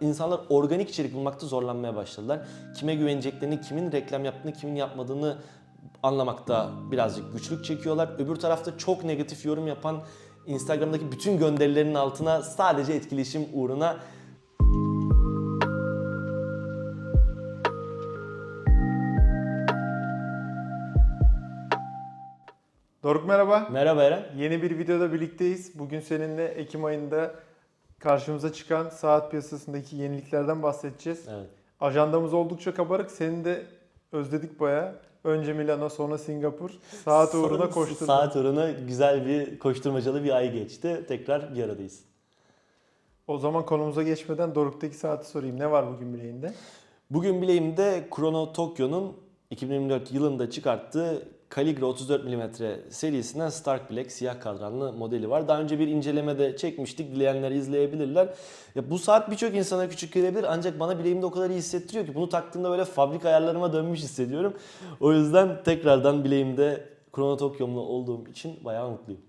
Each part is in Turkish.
insanlar organik içerik bulmakta zorlanmaya başladılar. Kime güveneceklerini, kimin reklam yaptığını, kimin yapmadığını anlamakta birazcık güçlük çekiyorlar. Öbür tarafta çok negatif yorum yapan Instagram'daki bütün gönderilerinin altına sadece etkileşim uğruna Doruk merhaba. merhaba Eren. Yeni bir videoda birlikteyiz. Bugün seninle Ekim ayında karşımıza çıkan saat piyasasındaki yeniliklerden bahsedeceğiz. Evet. Ajandamız oldukça kabarık. Seni de özledik baya. Önce Milano sonra Singapur. Saat uğruna Sa- koşturduk. Saat uğruna güzel bir koşturmacalı bir ay geçti. Tekrar bir aradayız. O zaman konumuza geçmeden Doruk'taki saati sorayım. Ne var bugün bileğinde? Bugün bileğimde Chrono Tokyo'nun 2024 yılında çıkarttığı Caligra 34 mm serisinden Stark Black siyah kadranlı modeli var. Daha önce bir incelemede çekmiştik. Dileyenler izleyebilirler. Ya bu saat birçok insana küçük gelebilir ancak bana bileğimde o kadar iyi hissettiriyor ki bunu taktığımda böyle fabrika ayarlarıma dönmüş hissediyorum. O yüzden tekrardan bileğimde Chrono Tokyo'mla olduğum için bayağı mutluyum.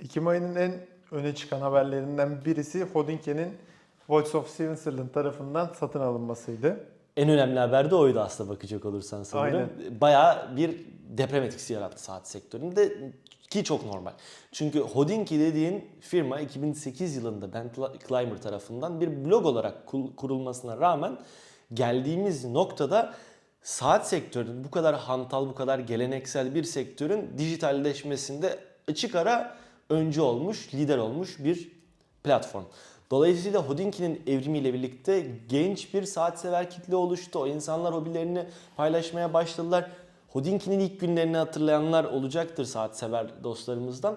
Ekim ayının en öne çıkan haberlerinden birisi Hodinke'nin Voice of Switzerland tarafından satın alınmasıydı. En önemli haber de oydu aslında bakacak olursan sanırım. Bayağı bir deprem etkisi yarattı saat sektöründe ki çok normal. Çünkü Hodinkee dediğin firma 2008 yılında Ben Clymer tarafından bir blog olarak kurulmasına rağmen geldiğimiz noktada saat sektörünün bu kadar hantal, bu kadar geleneksel bir sektörün dijitalleşmesinde açık ara öncü olmuş, lider olmuş bir platform. Dolayısıyla Hodinki'nin evrimiyle birlikte genç bir saat sever kitle oluştu. O insanlar hobilerini paylaşmaya başladılar. Hodinki'nin ilk günlerini hatırlayanlar olacaktır saat sever dostlarımızdan.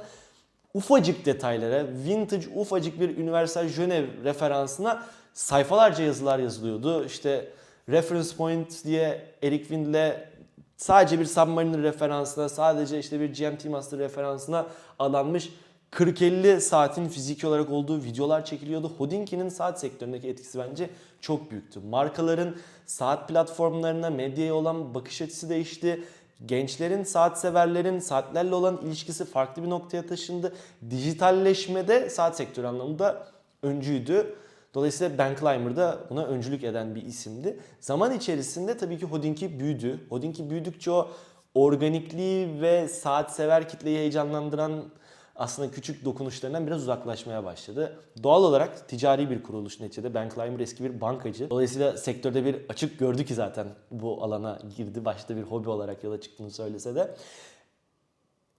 Ufacık detaylara, vintage ufacık bir Universal Jönev referansına sayfalarca yazılar yazılıyordu. İşte reference point diye Eric Wind'le sadece bir Submariner referansına, sadece işte bir GMT Master referansına adanmış 40-50 saatin fiziki olarak olduğu videolar çekiliyordu. Hodinki'nin saat sektöründeki etkisi bence çok büyüktü. Markaların saat platformlarına, medyaya olan bakış açısı değişti. Gençlerin, saat severlerin saatlerle olan ilişkisi farklı bir noktaya taşındı. Dijitalleşmede saat sektörü anlamında öncüydü. Dolayısıyla Ben Clymer da buna öncülük eden bir isimdi. Zaman içerisinde tabii ki Hodinkee büyüdü. Hodinkee büyüdükçe o organikliği ve saat sever kitleyi heyecanlandıran aslında küçük dokunuşlarından biraz uzaklaşmaya başladı. Doğal olarak ticari bir kuruluş neticede. Ben Clymer eski bir bankacı. Dolayısıyla sektörde bir açık gördü ki zaten bu alana girdi. Başta bir hobi olarak yola çıktığını söylese de.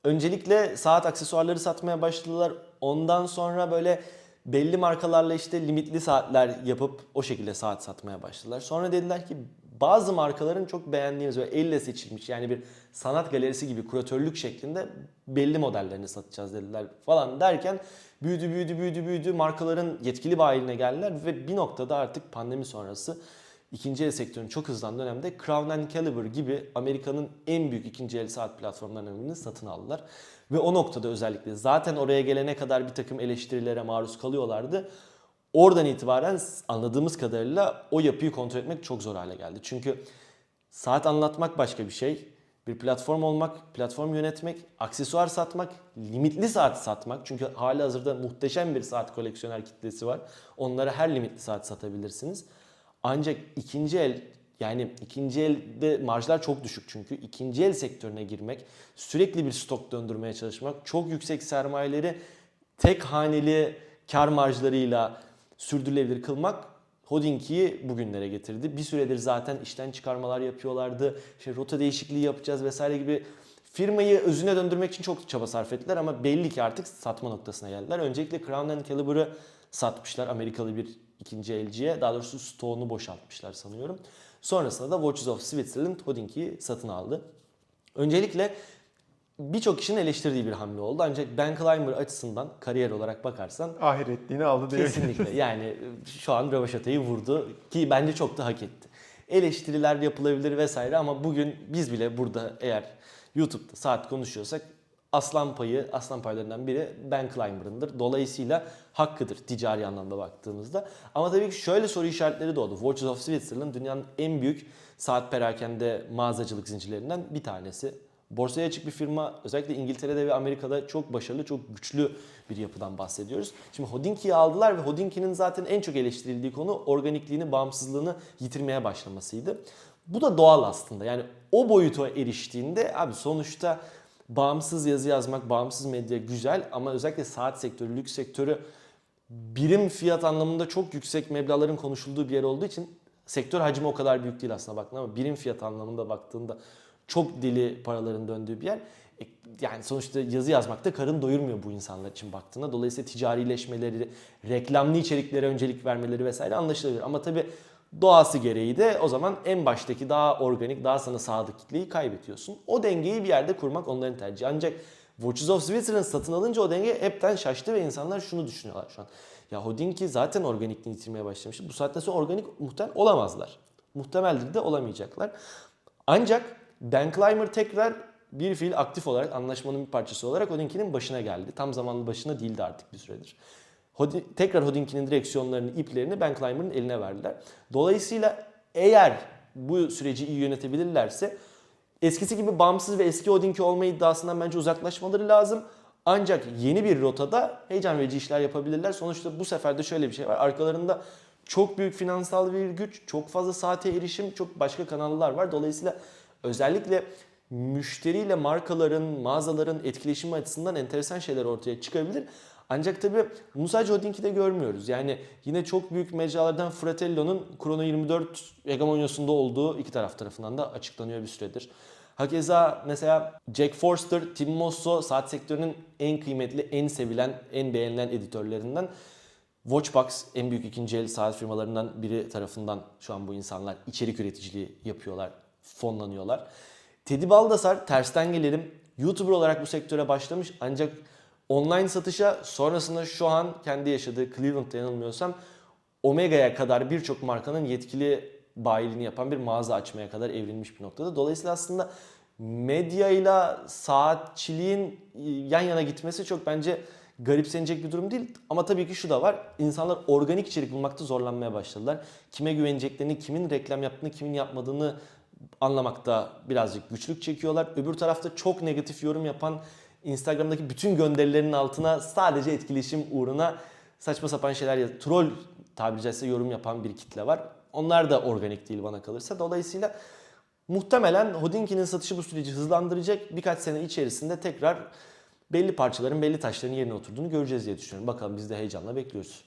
Öncelikle saat aksesuarları satmaya başladılar. Ondan sonra böyle belli markalarla işte limitli saatler yapıp o şekilde saat satmaya başladılar. Sonra dediler ki bazı markaların çok beğendiğimiz ve elle seçilmiş yani bir sanat galerisi gibi kuratörlük şeklinde belli modellerini satacağız dediler falan derken büyüdü büyüdü büyüdü büyüdü markaların yetkili bayiline geldiler ve bir noktada artık pandemi sonrası ikinci el sektörünün çok hızlanan dönemde Crown and Caliber gibi Amerika'nın en büyük ikinci el saat platformlarından birini satın aldılar. Ve o noktada özellikle zaten oraya gelene kadar bir takım eleştirilere maruz kalıyorlardı. Oradan itibaren anladığımız kadarıyla o yapıyı kontrol etmek çok zor hale geldi. Çünkü saat anlatmak başka bir şey. Bir platform olmak, platform yönetmek, aksesuar satmak, limitli saat satmak. Çünkü hali hazırda muhteşem bir saat koleksiyoner kitlesi var. Onlara her limitli saat satabilirsiniz. Ancak ikinci el yani ikinci elde marjlar çok düşük çünkü ikinci el sektörüne girmek, sürekli bir stok döndürmeye çalışmak, çok yüksek sermayeleri tek haneli kar marjlarıyla sürdürülebilir kılmak Hodinki'yi bugünlere getirdi. Bir süredir zaten işten çıkarmalar yapıyorlardı. İşte rota değişikliği yapacağız vesaire gibi firmayı özüne döndürmek için çok çaba sarf ettiler ama belli ki artık satma noktasına geldiler. Öncelikle Crown and Caliber'ı satmışlar Amerikalı bir ikinci elciye. Daha doğrusu stoğunu boşaltmışlar sanıyorum. Sonrasında da Watches of Switzerland Hodinki'yi satın aldı. Öncelikle birçok kişinin eleştirdiği bir hamle oldu. Ancak Ben Clymer açısından kariyer olarak bakarsan Ahiretliğini aldı diye. Kesinlikle. Yani şu an rövaşatayı vurdu ki bence çok da hak etti. Eleştiriler yapılabilir vesaire ama bugün biz bile burada eğer YouTube'da saat konuşuyorsak aslan payı, aslan paylarından biri Ben Clymer'ındır. Dolayısıyla hakkıdır ticari anlamda baktığımızda. Ama tabii ki şöyle soru işaretleri doğdu. Watches of Switzerland dünyanın en büyük saat perakende mağazacılık zincirlerinden bir tanesi. Borsaya açık bir firma özellikle İngiltere'de ve Amerika'da çok başarılı, çok güçlü bir yapıdan bahsediyoruz. Şimdi Hodinkey'i aldılar ve Hodinkey'nin zaten en çok eleştirildiği konu organikliğini, bağımsızlığını yitirmeye başlamasıydı. Bu da doğal aslında. Yani o boyuta eriştiğinde abi sonuçta bağımsız yazı yazmak, bağımsız medya güzel ama özellikle saat sektörü, lüks sektörü birim fiyat anlamında çok yüksek meblağların konuşulduğu bir yer olduğu için sektör hacmi o kadar büyük değil aslında baktığında ama birim fiyat anlamında baktığında çok deli paraların döndüğü bir yer. E, Yani sonuçta yazı yazmakta karın doyurmuyor bu insanlar için baktığında. Dolayısıyla ticarileşmeleri, reklamlı içeriklere öncelik vermeleri vesaire anlaşılabilir. Ama tabii doğası gereği de o zaman en baştaki daha organik, daha sana sadık kitleyi kaybediyorsun. O dengeyi bir yerde kurmak onların tercihi. Ancak Watches of Switzerland satın alınca o denge hepten şaştı ve insanlar şunu düşünüyorlar şu an. Ya Hodinkey zaten organikliğini yitirmeye başlamıştı. Bu saatten sonra organik muhtemel olamazlar. Muhtemeldir de olamayacaklar. Ancak Dan Clymer tekrar bir fiil aktif olarak anlaşmanın bir parçası olarak Hodinkey'nin başına geldi. Tam zamanlı başına değildi artık bir süredir. Hodi- tekrar Hodinkey'nin direksiyonlarını, iplerini Ben Clymer'ın eline verdiler. Dolayısıyla eğer bu süreci iyi yönetebilirlerse eskisi gibi bağımsız ve eski Hodinkey olma iddiasından bence uzaklaşmaları lazım. Ancak yeni bir rotada heyecan verici işler yapabilirler. Sonuçta bu sefer de şöyle bir şey var. Arkalarında çok büyük finansal bir güç, çok fazla saate erişim, çok başka kanallar var. Dolayısıyla özellikle müşteriyle markaların, mağazaların etkileşimi açısından enteresan şeyler ortaya çıkabilir. Ancak tabii bunu sadece Hodinkey'de görmüyoruz. Yani yine çok büyük mecralardan Fratello'nun Chrono 24 hegemonyasında olduğu iki taraf tarafından da açıklanıyor bir süredir. Hakeza mesela Jack Forster, Tim Mosso saat sektörünün en kıymetli, en sevilen, en beğenilen editörlerinden. Watchbox en büyük ikinci el saat firmalarından biri tarafından şu an bu insanlar içerik üreticiliği yapıyorlar, fonlanıyorlar. Teddy Baldassar tersten gelelim. YouTuber olarak bu sektöre başlamış ancak online satışa sonrasında şu an kendi yaşadığı Cleveland'da yanılmıyorsam Omega'ya kadar birçok markanın yetkili bayiliğini yapan bir mağaza açmaya kadar evrilmiş bir noktada. Dolayısıyla aslında medyayla saatçiliğin yan yana gitmesi çok bence garipsenecek bir durum değil. Ama tabii ki şu da var. İnsanlar organik içerik bulmakta zorlanmaya başladılar. Kime güveneceklerini, kimin reklam yaptığını, kimin yapmadığını anlamakta birazcık güçlük çekiyorlar. Öbür tarafta çok negatif yorum yapan Instagram'daki bütün gönderilerinin altına sadece etkileşim uğruna saçma sapan şeyler yaz- troll tabiri caizse yorum yapan bir kitle var. Onlar da organik değil bana kalırsa. Dolayısıyla muhtemelen Hodinkey'nin satışı bu süreci hızlandıracak. Birkaç sene içerisinde tekrar belli parçaların, belli taşların yerine oturduğunu göreceğiz diye düşünüyorum. Bakalım biz de heyecanla bekliyoruz.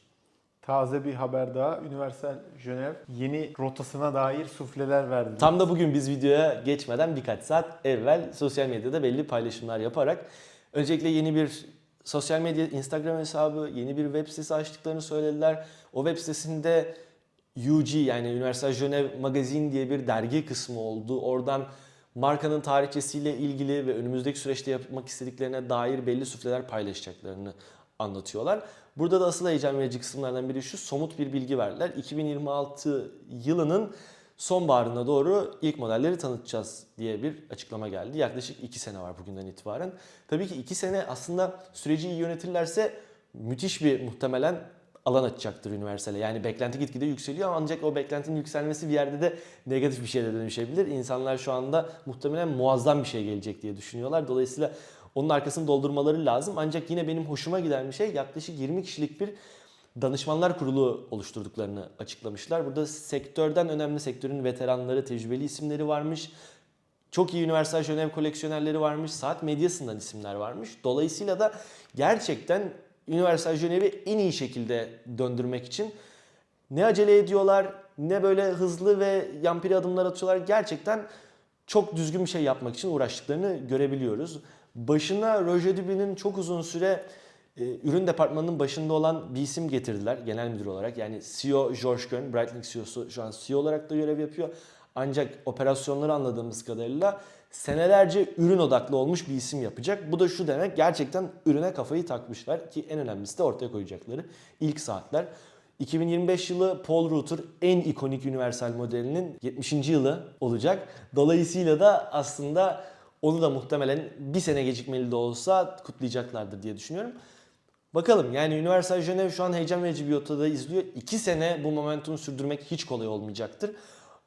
Taze bir haber daha. Universal Jönev yeni rotasına dair sufleler verdi. Tam da bugün biz videoya geçmeden birkaç saat evvel sosyal medyada belli paylaşımlar yaparak öncelikle yeni bir sosyal medya Instagram hesabı, yeni bir web sitesi açtıklarını söylediler. O web sitesinde UG yani Universal Genève Magazine diye bir dergi kısmı oldu. Oradan markanın tarihçesiyle ilgili ve önümüzdeki süreçte yapmak istediklerine dair belli sufleler paylaşacaklarını anlatıyorlar. Burada da asıl heyecan verici kısımlardan biri şu somut bir bilgi verdiler. 2026 yılının sonbaharına doğru ilk modelleri tanıtacağız diye bir açıklama geldi. Yaklaşık 2 sene var bugünden itibaren. Tabii ki 2 sene aslında süreci iyi yönetirlerse müthiş bir muhtemelen alan açacaktır Universal'e. Yani beklenti gitgide yükseliyor ancak o beklentinin yükselmesi bir yerde de negatif bir şeye de dönüşebilir. İnsanlar şu anda muhtemelen muazzam bir şey gelecek diye düşünüyorlar. Dolayısıyla onun arkasını doldurmaları lazım. Ancak yine benim hoşuma giden bir şey yaklaşık 20 kişilik bir danışmanlar kurulu oluşturduklarını açıklamışlar. Burada sektörden önemli sektörün veteranları, tecrübeli isimleri varmış. Çok iyi Universal Genève koleksiyonerleri varmış. Saat medyasından isimler varmış. Dolayısıyla da gerçekten Universal Genève'i en iyi şekilde döndürmek için ne acele ediyorlar, ne böyle hızlı ve yampiri adımlar atıyorlar. Gerçekten çok düzgün bir şey yapmak için uğraştıklarını görebiliyoruz. Başına Roger Dubuis'in çok uzun süre e, ürün departmanının başında olan bir isim getirdiler genel müdür olarak. Yani CEO George Kern, Breitling CEO'su şu an CEO olarak da görev yapıyor. Ancak operasyonları anladığımız kadarıyla senelerce ürün odaklı olmuş bir isim yapacak. Bu da şu demek gerçekten ürüne kafayı takmışlar ki en önemlisi de ortaya koyacakları ilk saatler. 2025 yılı Paul Router en ikonik Universal modelinin 70. yılı olacak. Dolayısıyla da aslında onu da muhtemelen bir sene gecikmeli de olsa kutlayacaklardır diye düşünüyorum. Bakalım yani Universal Genève şu an heyecan verici bir rotada izliyor. 2 sene bu momentumu sürdürmek hiç kolay olmayacaktır.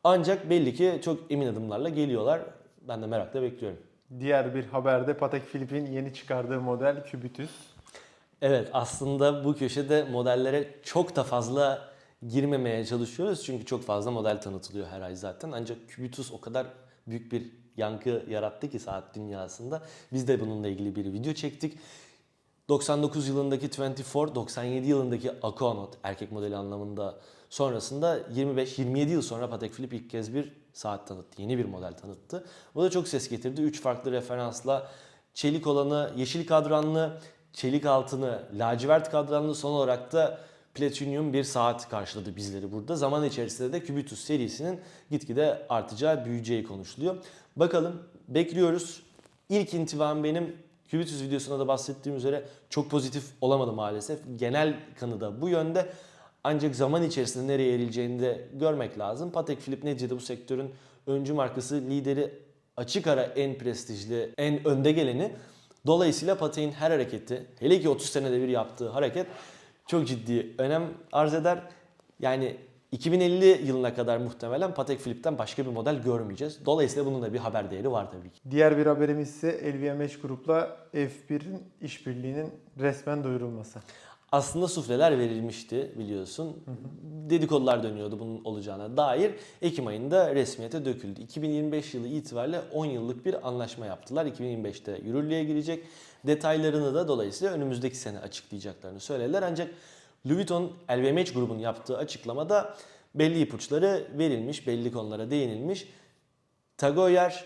Ancak belli ki çok emin adımlarla geliyorlar. Ben de merakla bekliyorum. Diğer bir haberde Patek Philippe'in yeni çıkardığı model Cubitus. Evet aslında bu köşede modellere çok da fazla girmemeye çalışıyoruz. Çünkü çok fazla model tanıtılıyor her ay zaten. Ancak Cubitus o kadar büyük bir yankı yarattı ki saat dünyasında. Biz de bununla ilgili bir video çektik. 99 yılındaki 24, 97 yılındaki Aquanaut erkek modeli anlamında sonrasında 25-27 yıl sonra Patek Philippe ilk kez bir saat tanıttı. Yeni bir model tanıttı. Bu da çok ses getirdi. 3 farklı referansla çelik olanı, yeşil kadranlı, çelik altını, lacivert kadranlı son olarak da platinyum bir saat karşıladı bizleri burada. Zaman içerisinde de Cubitus serisinin gitgide artacağı, büyüyeceği konuşuluyor. Bakalım bekliyoruz. İlk intibam benim Cubitus videosunda da bahsettiğim üzere çok pozitif olamadı maalesef. Genel kanı da bu yönde. Ancak zaman içerisinde nereye erileceğini de görmek lazım. Patek Philippe neticede bu sektörün öncü markası, lideri, açık ara en prestijli, en önde geleni. Dolayısıyla Patek'in her hareketi, hele ki 30 senede bir yaptığı hareket çok ciddi önem arz eder. Yani 2050 yılına kadar muhtemelen Patek Philippe'ten başka bir model görmeyeceğiz. Dolayısıyla bunun da bir haber değeri var tabii ki. Diğer bir haberimiz ise LVMH Group'la F1'in işbirliğinin resmen duyurulması. Aslında sufleler verilmişti biliyorsun. Dedikodular dönüyordu bunun olacağına dair. Ekim ayında resmiyete döküldü. 2025 yılı itibariyle 10 yıllık bir anlaşma yaptılar. 2025'te yürürlüğe girecek. Detaylarını da dolayısıyla önümüzdeki sene açıklayacaklarını söylediler. Ancak Louis Vuitton LVMH grubunun yaptığı açıklamada belli ipuçları verilmiş, belli konulara değinilmiş. Tagoyer,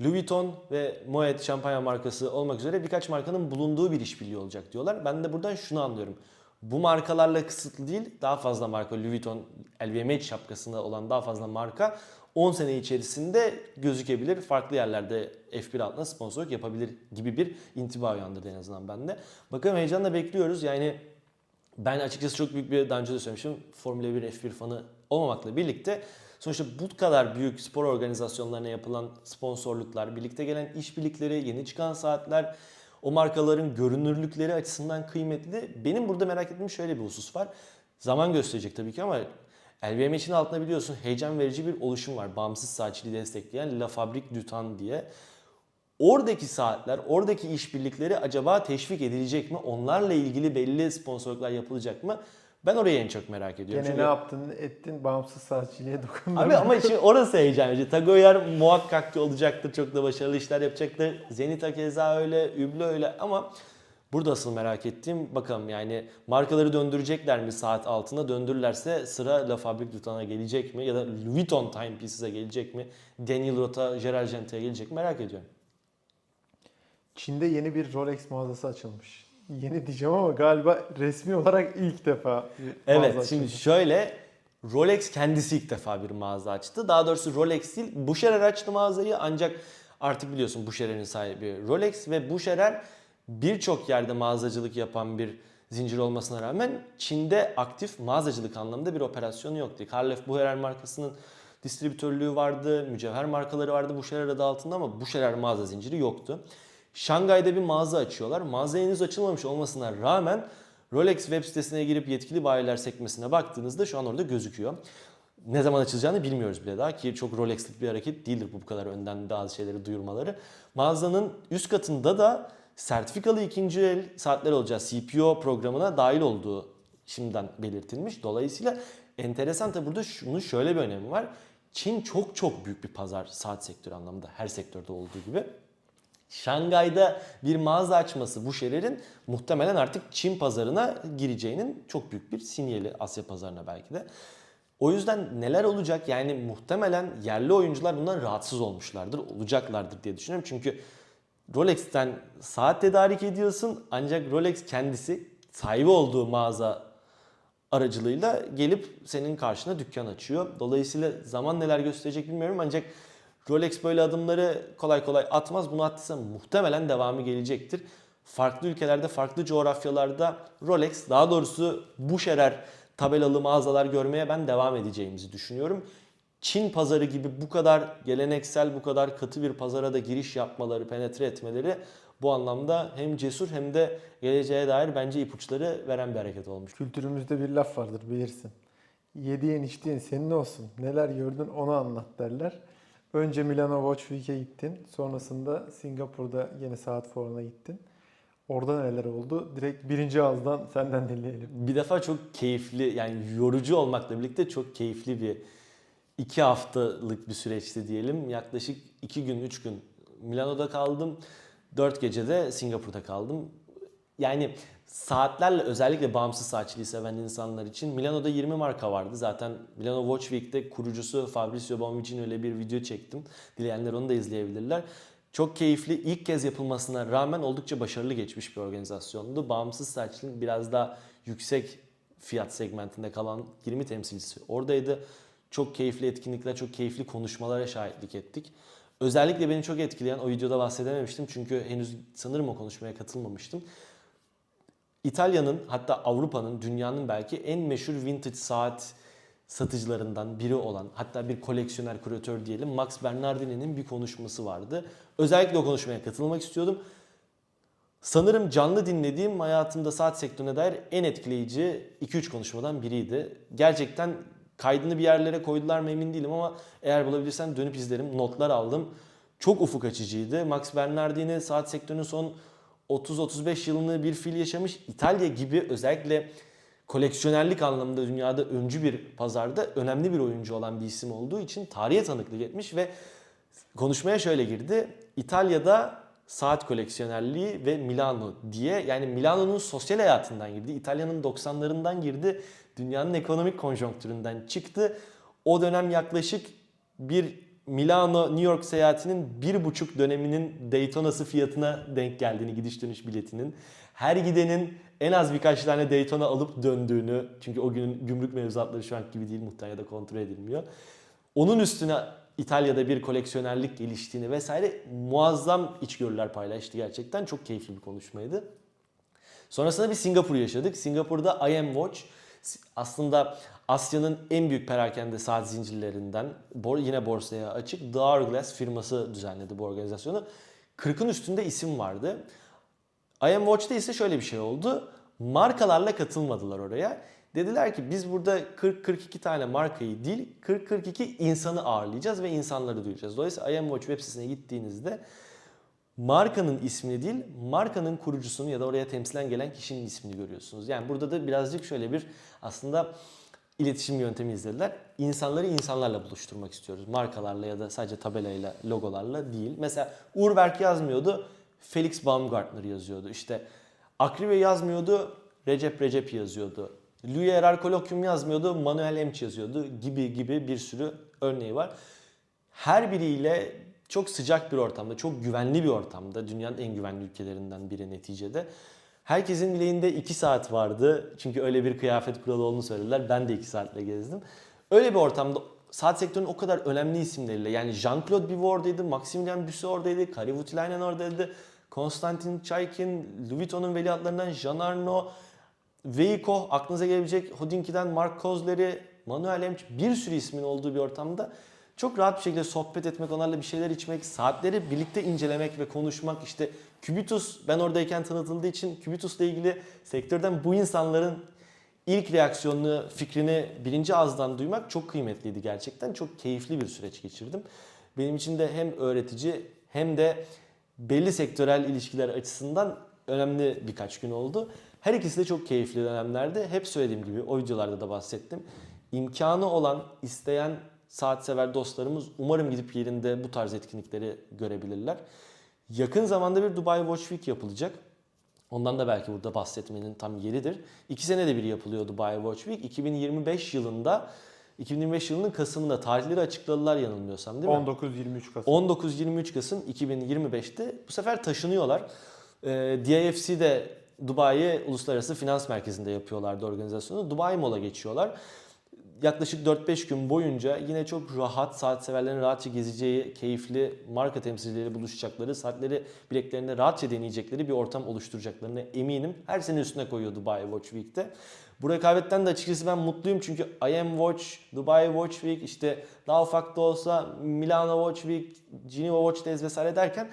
Louis Vuitton ve Moet şampanya markası olmak üzere birkaç markanın bulunduğu bir işbirliği olacak diyorlar. Ben de buradan şunu anlıyorum. Bu markalarla kısıtlı değil, daha fazla marka Louis Vuitton, LVMH şapkasında olan daha fazla marka 10 sene içerisinde gözükebilir. Farklı yerlerde F1 altına sponsorluk yapabilir gibi bir intiba uyandırdı en azından bende. Bakalım heyecanla bekliyoruz. Yani ben açıkçası çok büyük bir daha önce de söylemiştim. Formula 1 F1 fanı olmamakla birlikte sonuçta bu kadar büyük spor organizasyonlarına yapılan sponsorluklar, birlikte gelen işbirlikleri, yeni çıkan saatler, o markaların görünürlükleri açısından kıymetli. Benim burada merak ettiğim şöyle bir husus var. Zaman gösterecek tabii ki ama LVMH'in altında biliyorsun heyecan verici bir oluşum var. Bağımsız saatçiliği destekleyen La Fabrique du Temps diye. Oradaki saatler, oradaki işbirlikleri acaba teşvik edilecek mi? Onlarla ilgili belli sponsorluklar yapılacak mı? Ben orayı en çok merak ediyorum. Gene Çünkü- ne yaptın ettin bağımsız saatçiliğe dokundun. Abi ama şimdi orası heyecan verici. Tagoyer muhakkak ki olacaktır. Çok da başarılı işler yapacaktır. Zenita keza öyle, Üblo öyle ama burada asıl merak ettiğim bakalım yani markaları döndürecekler mi saat altına döndürürlerse sıra La Fabrique du gelecek mi ya da Louis Vuitton Timepieces gelecek mi? Daniel Rota, Gerard Gente'ye gelecek mi merak ediyorum. Çin'de yeni bir Rolex mağazası açılmış. Yeni diyeceğim ama galiba resmi olarak ilk defa Evet şimdi açılmış. şöyle Rolex kendisi ilk defa bir mağaza açtı. Daha doğrusu Rolex değil Boucherer açtı mağazayı ancak artık biliyorsun Boucherer'in sahibi Rolex ve Boucherer birçok yerde mağazacılık yapan bir zincir olmasına rağmen Çin'de aktif mağazacılık anlamında bir operasyonu yoktu. Karl F. Boucherer markasının distribütörlüğü vardı, mücevher markaları vardı Boucherer adı altında ama Boucherer mağaza zinciri yoktu. Şangay'da bir mağaza açıyorlar. Mağaza henüz açılmamış olmasına rağmen Rolex web sitesine girip yetkili bayiler sekmesine baktığınızda şu an orada gözüküyor. Ne zaman açılacağını bilmiyoruz bile daha ki çok Rolex'lik bir hareket değildir bu bu kadar önden bazı şeyleri duyurmaları. Mağazanın üst katında da sertifikalı ikinci el saatler olacağı CPO programına dahil olduğu şimdiden belirtilmiş. Dolayısıyla enteresan tabi burada şunun şöyle bir önemi var. Çin çok çok büyük bir pazar saat sektörü anlamında her sektörde olduğu gibi. Şangay'da bir mağaza açması bu şehrin muhtemelen artık Çin pazarına gireceğinin çok büyük bir sinyali Asya pazarına belki de. O yüzden neler olacak yani muhtemelen yerli oyuncular bundan rahatsız olmuşlardır, olacaklardır diye düşünüyorum. Çünkü Rolex'ten saat tedarik ediyorsun ancak Rolex kendisi sahibi olduğu mağaza aracılığıyla gelip senin karşına dükkan açıyor. Dolayısıyla zaman neler gösterecek bilmiyorum ancak Rolex böyle adımları kolay kolay atmaz. Bunu attıysa muhtemelen devamı gelecektir. Farklı ülkelerde, farklı coğrafyalarda Rolex, daha doğrusu Boucherer tabelalı mağazalar görmeye ben devam edeceğimizi düşünüyorum. Çin pazarı gibi bu kadar geleneksel, bu kadar katı bir pazara da giriş yapmaları, penetre etmeleri bu anlamda hem cesur hem de geleceğe dair bence ipuçları veren bir hareket olmuş. Kültürümüzde bir laf vardır bilirsin. Yediğin içtiğin senin olsun. Neler gördün onu anlat derler. Önce Milano Watch Week'e gittin. Sonrasında Singapur'da yine saat fuarına gittin. Orada neler oldu? Direkt birinci ağızdan senden dinleyelim. Bir defa çok keyifli yani yorucu olmakla birlikte çok keyifli bir iki haftalık bir süreçti diyelim. Yaklaşık iki gün, üç gün Milano'da kaldım. Dört gece de Singapur'da kaldım. Yani saatlerle özellikle bağımsız saatçiliği seven insanlar için Milano'da 20 marka vardı. Zaten Milano Watch Week'te kurucusu Fabrizio Bonvicino ile bir video çektim. Dileyenler onu da izleyebilirler. Çok keyifli, ilk kez yapılmasına rağmen oldukça başarılı geçmiş bir organizasyondu. Bağımsız saatçiliğin biraz daha yüksek fiyat segmentinde kalan 20 temsilcisi oradaydı. Çok keyifli etkinlikler, çok keyifli konuşmalara şahitlik ettik. Özellikle beni çok etkileyen, o videoda bahsedememiştim çünkü henüz sanırım o konuşmaya katılmamıştım. İtalya'nın hatta Avrupa'nın, dünyanın belki en meşhur vintage saat satıcılarından biri olan hatta bir koleksiyoner küratör diyelim Max Bernardini'nin bir konuşması vardı. Özellikle o konuşmaya katılmak istiyordum. Sanırım canlı dinlediğim hayatımda saat sektörüne dair en etkileyici 2-3 konuşmadan biriydi. Gerçekten kaydını bir yerlere koydular mı emin değilim ama eğer bulabilirsem dönüp izlerim. Notlar aldım. Çok ufuk açıcıydı. Max Bernardini saat sektörünün son 30-35 yılını bir fil yaşamış. İtalya gibi özellikle koleksiyonerlik anlamında dünyada öncü bir pazarda önemli bir oyuncu olan bir isim olduğu için tarihe tanıklık etmiş ve konuşmaya şöyle girdi. İtalya'da saat koleksiyonerliği ve Milano diye yani Milano'nun sosyal hayatından girdi. İtalya'nın 90'larından girdi. Dünyanın ekonomik konjonktüründen çıktı. O dönem yaklaşık bir Milano New York seyahatinin bir buçuk döneminin Daytona'sı fiyatına denk geldiğini gidiş dönüş biletinin. Her gidenin en az birkaç tane Daytona alıp döndüğünü çünkü o günün gümrük mevzuatları şu anki gibi değil muhtemelen da kontrol edilmiyor. Onun üstüne İtalya'da bir koleksiyonerlik geliştiğini vesaire muazzam içgörüler paylaştı gerçekten. Çok keyifli bir konuşmaydı. Sonrasında bir Singapur yaşadık. Singapur'da I Am Watch aslında Asya'nın en büyük perakende saat zincirlerinden yine borsaya açık Hourglass firması düzenledi bu organizasyonu. 40'ın üstünde isim vardı. I Am Watch'ta ise şöyle bir şey oldu. Markalarla katılmadılar oraya. Dediler ki biz burada 40-42 tane markayı değil 40-42 insanı ağırlayacağız ve insanları duyacağız. Dolayısıyla I Am Watch web sitesine gittiğinizde markanın ismini değil markanın kurucusunu ya da oraya temsilen gelen kişinin ismini görüyorsunuz. Yani burada da birazcık şöyle bir aslında iletişim yöntemi izlediler. İnsanları insanlarla buluşturmak istiyoruz. Markalarla ya da sadece tabelayla, logolarla değil. Mesela Urberk yazmıyordu, Felix Baumgartner yazıyordu. İşte Akrive yazmıyordu, Recep Recep yazıyordu. Louis Erard Kolokyum yazmıyordu, Manuel Emç yazıyordu gibi gibi bir sürü örneği var. Her biriyle çok sıcak bir ortamda, çok güvenli bir ortamda, dünyanın en güvenli ülkelerinden biri neticede. Herkesin bileğinde 2 saat vardı. Çünkü öyle bir kıyafet kuralı olduğunu söylediler. Ben de 2 saatle gezdim. Öyle bir ortamda saat sektörünün o kadar önemli isimleriyle yani Jean-Claude Bivo oradaydı, Maximilian Büsü oradaydı, Kari Voutilainen oradaydı, Konstantin Çaykin, Louis Vuitton'un veliahtlarından Jean Arnault, Veiko, aklınıza gelebilecek Hodinki'den Mark Kozleri, Manuel Emç bir sürü ismin olduğu bir ortamda çok rahat bir şekilde sohbet etmek, onlarla bir şeyler içmek, saatleri birlikte incelemek ve konuşmak. İşte Cubitus ben oradayken tanıtıldığı için Cubitus'la ilgili sektörden bu insanların ilk reaksiyonunu, fikrini birinci ağızdan duymak çok kıymetliydi gerçekten. Çok keyifli bir süreç geçirdim. Benim için de hem öğretici hem de belli sektörel ilişkiler açısından önemli birkaç gün oldu. Her ikisi de çok keyifli dönemlerdi. Hep söylediğim gibi o videolarda da bahsettim. İmkanı olan, isteyen saat sever dostlarımız umarım gidip yerinde bu tarz etkinlikleri görebilirler. Yakın zamanda bir Dubai Watch Week yapılacak. Ondan da belki burada bahsetmenin tam yeridir. İki senede bir yapılıyor Dubai Watch Week. 2025 yılında 2025 yılının Kasım'ında tarihleri açıkladılar yanılmıyorsam değil mi? 19-23 Kasım. 19-23 Kasım 2025'te bu sefer taşınıyorlar. Ee, DIFC de Dubai Uluslararası Finans Merkezi'nde yapıyorlardı organizasyonu. Dubai Mall'a geçiyorlar. Yaklaşık 4-5 gün boyunca yine çok rahat, saat severlerin rahatça gezeceği, keyifli marka temsilcileri buluşacakları, saatleri bileklerinde rahatça deneyecekleri bir ortam oluşturacaklarına eminim. Her sene üstüne koyuyor Dubai Watch Week'te. Bu rekabetten de açıkçası ben mutluyum çünkü I Am Watch, Dubai Watch Week, işte daha ufak da olsa Milano Watch Week, Geneva Watch Days vesaire derken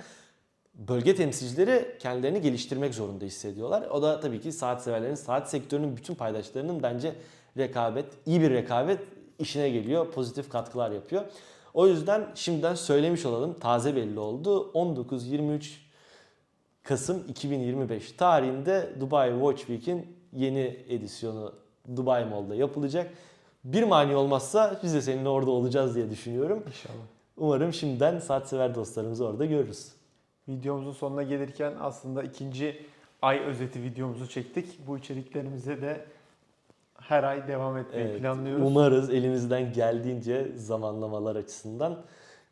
bölge temsilcileri kendilerini geliştirmek zorunda hissediyorlar. O da tabii ki saat severlerin, saat sektörünün bütün paydaşlarının bence rekabet, iyi bir rekabet işine geliyor. Pozitif katkılar yapıyor. O yüzden şimdiden söylemiş olalım. Taze belli oldu. 19-23 Kasım 2025 tarihinde Dubai Watch Week'in yeni edisyonu Dubai Mall'da yapılacak. Bir mani olmazsa biz de seninle orada olacağız diye düşünüyorum. İnşallah. Umarım şimdiden saat sever dostlarımızı orada görürüz. Videomuzun sonuna gelirken aslında ikinci ay özeti videomuzu çektik. Bu içeriklerimize de her ay devam etmeyi Evet, planlıyoruz. Umarız elimizden geldiğince zamanlamalar açısından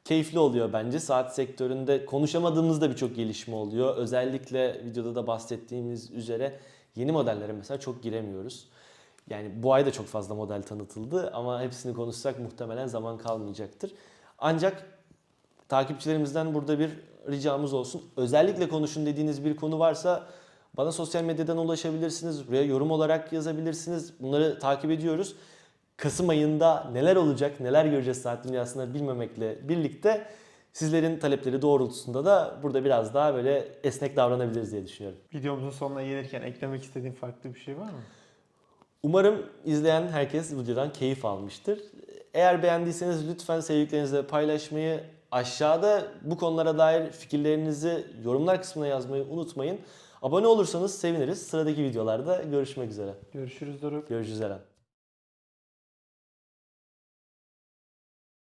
keyifli oluyor bence. Saat sektöründe konuşamadığımızda birçok gelişme oluyor. Özellikle videoda da bahsettiğimiz üzere yeni modellere mesela çok giremiyoruz. Yani bu ay da çok fazla model tanıtıldı ama hepsini konuşsak muhtemelen zaman kalmayacaktır. Ancak takipçilerimizden burada bir ricamız olsun. Özellikle konuşun dediğiniz bir konu varsa bana sosyal medyadan ulaşabilirsiniz. Buraya yorum olarak yazabilirsiniz. Bunları takip ediyoruz. Kasım ayında neler olacak, neler göreceğiz saat dünyasında bilmemekle birlikte sizlerin talepleri doğrultusunda da burada biraz daha böyle esnek davranabiliriz diye düşünüyorum. Videomuzun sonuna gelirken eklemek istediğin farklı bir şey var mı? Umarım izleyen herkes videodan keyif almıştır. Eğer beğendiyseniz lütfen sevdiklerinizle paylaşmayı, aşağıda bu konulara dair fikirlerinizi yorumlar kısmına yazmayı unutmayın. Abone olursanız seviniriz. Sıradaki videolarda görüşmek üzere. Görüşürüz Doruk. Görüşürüz Eren.